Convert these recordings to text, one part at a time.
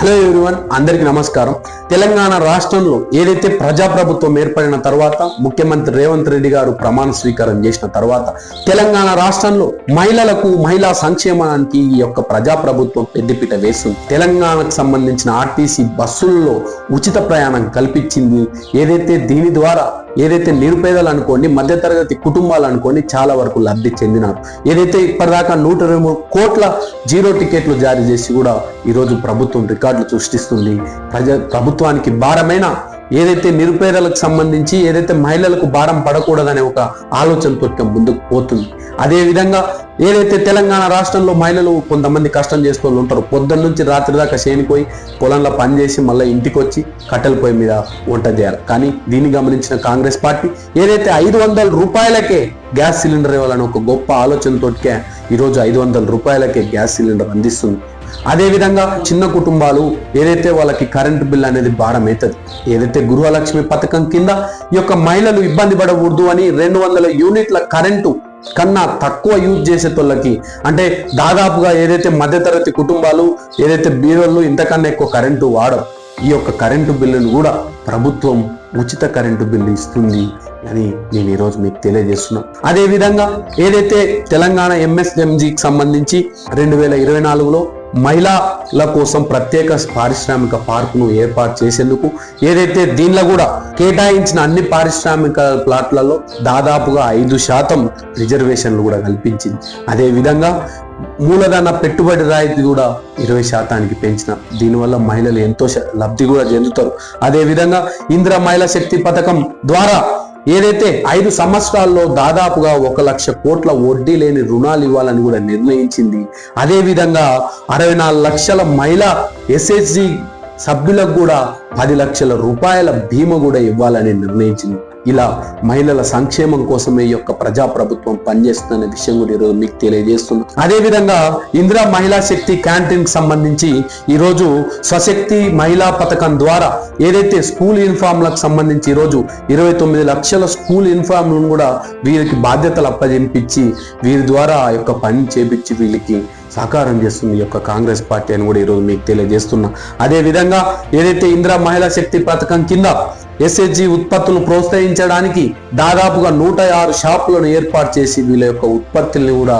Hello everyone అందరికి నమస్కారం. తెలంగాణ రాష్ట్రంలో ఏదైతే ప్రజాప్రభుత్వం ఏర్పడిన తర్వాత ముఖ్యమంత్రి రేవంత్ రెడ్డి గారు ప్రమాణ స్వీకారం చేసిన తర్వాత తెలంగాణ రాష్ట్రంలో మహిళలకు మహిళా సంక్షేమానికి ఈ యొక్క ప్రజాప్రభుత్వం పెద్దపీట వేస్తుంది. తెలంగాణకు సంబంధించిన ఆర్టీసీ బస్సుల్లో ఉచిత ప్రయాణం కల్పించింది. ఏదైతే దీని ద్వారా ఏదైతే నిరుపేదలు అనుకోండి మధ్యతరగతి కుటుంబాలు అనుకోండి చాలా వరకు లబ్ధి చెందినారు. ఏదైతే ఇప్పటిదాకా నూట ఇరవై మూడు కోట్ల జీరో టికెట్లు జారీ చేసి కూడా ఈరోజు ప్రభుత్వం రికార్డులు సృష్టిస్తుంది. ప్రజ ప్రభుత్వానికి భారమైన ఏదైతే నిరుపేదలకు సంబంధించి ఏదైతే మహిళలకు భారం పడకూడదనే ఒక ఆలోచనతో ముందుకు పోతుంది. అదే విధంగా ఏదైతే తెలంగాణ రాష్ట్రంలో మహిళలు కొంతమంది కష్టం చేసుకొని ఉంటారు పొద్దున్న నుంచి రాత్రి దాకా చేనిపోయి పొలంలో పనిచేసి మళ్ళీ ఇంటికి వచ్చి కట్టెల పొయ్యి మీద వంట చేయాలి. కానీ దీన్ని గమనించిన కాంగ్రెస్ పార్టీ ఏదైతే ఐదు వందల రూపాయలకే గ్యాస్ సిలిండర్ ఇవ్వాలని ఒక గొప్ప ఆలోచనతోటికే ఈరోజు ఐదు వందల రూపాయలకే గ్యాస్ సిలిండర్ అందిస్తుంది. అదేవిధంగా చిన్న కుటుంబాలు ఏదైతే వాళ్ళకి కరెంటు బిల్ అనేది భారం అవుతుంది ఏదైతే గృహలక్ష్మి పథకం కింద ఈ యొక్క మహిళలు ఇబ్బంది పడకూడదు అని రెండు వందల యూనిట్ల కరెంటు కన్నా తక్కువ యూజ్ చేసేటోళ్ళకి అంటే దాదాపుగా ఏదైతే మధ్యతరగతి కుటుంబాలు ఏదైతే బీరోళ్ళు ఇంతకన్నా ఎక్కువ కరెంటు వాడరు. ఈ యొక్క కరెంటు బిల్లును కూడా ప్రభుత్వం ఉచిత కరెంటు బిల్లు ఇస్తుంది అని నేను ఈరోజు మీకు తెలియజేస్తున్నాను అదేవిధంగా ఏదైతే తెలంగాణ ఎంఎస్ఎంజీకి సంబంధించి రెండు వేల ఇరవై నాలుగులో మహిళల కోసం ప్రత్యేక పారిశ్రామిక పార్కును ఏర్పాటు చేసేందుకు ఏదైతే దీనిలో కూడా కేటాయించిన అన్ని పారిశ్రామిక ప్లాట్లలో దాదాపుగా ఐదు శాతం రిజర్వేషన్లు కూడా కల్పించింది. అదే విధంగా మూలధన పెట్టుబడి రాయితీ కూడా ఇరవై శాతానికి పెంచిన దీనివల్ల మహిళలు ఎంతో లబ్ధి కూడా చెందుతారు. అదేవిధంగా ఇంద్ర మహిళా శక్తి పథకం ద్వారా ఏదైతే ఐదు సంవత్సరాల్లో దాదాపుగా ఒక లక్ష కోట్ల వడ్డీ లేని రుణాలు ఇవ్వాలని కూడా నిర్ణయించింది అదే విధంగా అరవై నాలుగు లక్షల మహిళా ఎస్హెచ్జి సభ్యులకు కూడా పది లక్షల రూపాయల బీమా కూడా ఇవ్వాలని నిర్ణయించింది. ఇలా మహిళల సంక్షేమం కోసమే ఈ యొక్క ప్రజాప్రభుత్వం పనిచేస్తుందనే విషయం కూడా ఈరోజు మీకు తెలియజేస్తుంది అదే విధంగా ఇందిరా మహిళా శక్తి క్యాంటీన్కి సంబంధించి ఈరోజు స్వశక్తి మహిళా పథకం ద్వారా ఏదైతే స్కూల్ యూనిఫామ్లకు సంబంధించి ఈరోజు ఇరవై తొమ్మిది లక్షల స్కూల్ యూనిఫామ్లను కూడా వీరికి బాధ్యతలు అప్పజెంపించి వీరి ద్వారా ఆ యొక్క పని చేపించి వీళ్ళకి సహకారం చేస్తుంది ఈ యొక్క కాంగ్రెస్ పార్టీ అని కూడా ఈరోజు మీకు తెలియజేస్తున్నా. అదే విధంగా ఏదైతే ఇందిరా మహిళా శక్తి పథకం కింద ఎస్హెచ్జి ఉత్పత్తులను ప్రోత్సహించడానికి దాదాపుగా నూట ఆరు షాపులను ఏర్పాటు చేసి వీళ్ళ యొక్క ఉత్పత్తుల్ని కూడా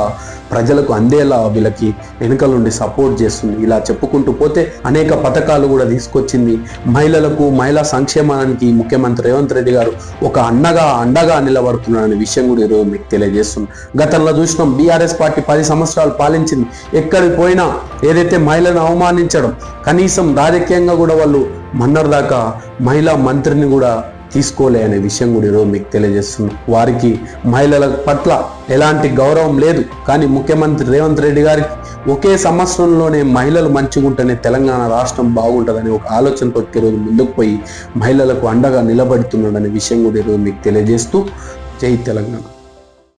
ప్రజలకు అందేలా వీళ్ళకి వెనుకల నుండి సపోర్ట్ చేస్తుంది. ఇలా చెప్పుకుంటూ పోతే అనేక పథకాలు కూడా తీసుకొచ్చింది. మహిళలకు మహిళా సంక్షేమానికి ముఖ్యమంత్రి రేవంత్ రెడ్డి గారు ఒక అండగా అండగా నిలబడుతున్నారనే విషయం కూడా ఈరోజు మీకు తెలియజేస్తుంది. గతంలో చూసినాం బీఆర్ఎస్ పార్టీ పది సంవత్సరాలు పాలించింది. ఎక్కడికి పోయినా ఏదైతే మహిళను అవమానించడం కనీసం రాజకీయంగా కూడా వాళ్ళు మన్నర్ దాకా మహిళా మంత్రిని కూడా తీసుకోలే అనే విషయం కూడా ఈరోజు మీకు తెలియజేస్తున్నాం. వారికి మహిళల పట్ల ఎలాంటి గౌరవం లేదు. కానీ ముఖ్యమంత్రి రేవంత్ రెడ్డి గారికి ఒకే సంవత్సరంలోనే మహిళలు మంచిగుంటేనే తెలంగాణ రాష్ట్రం బాగుంటుందనే ఒక ఆలోచనతో ఈరోజు ముందుకు పోయి మహిళలకు అండగా నిలబడుతున్నాడనే విషయం కూడా ఈరోజు మీకు తెలియజేస్తూ జై తెలంగాణ.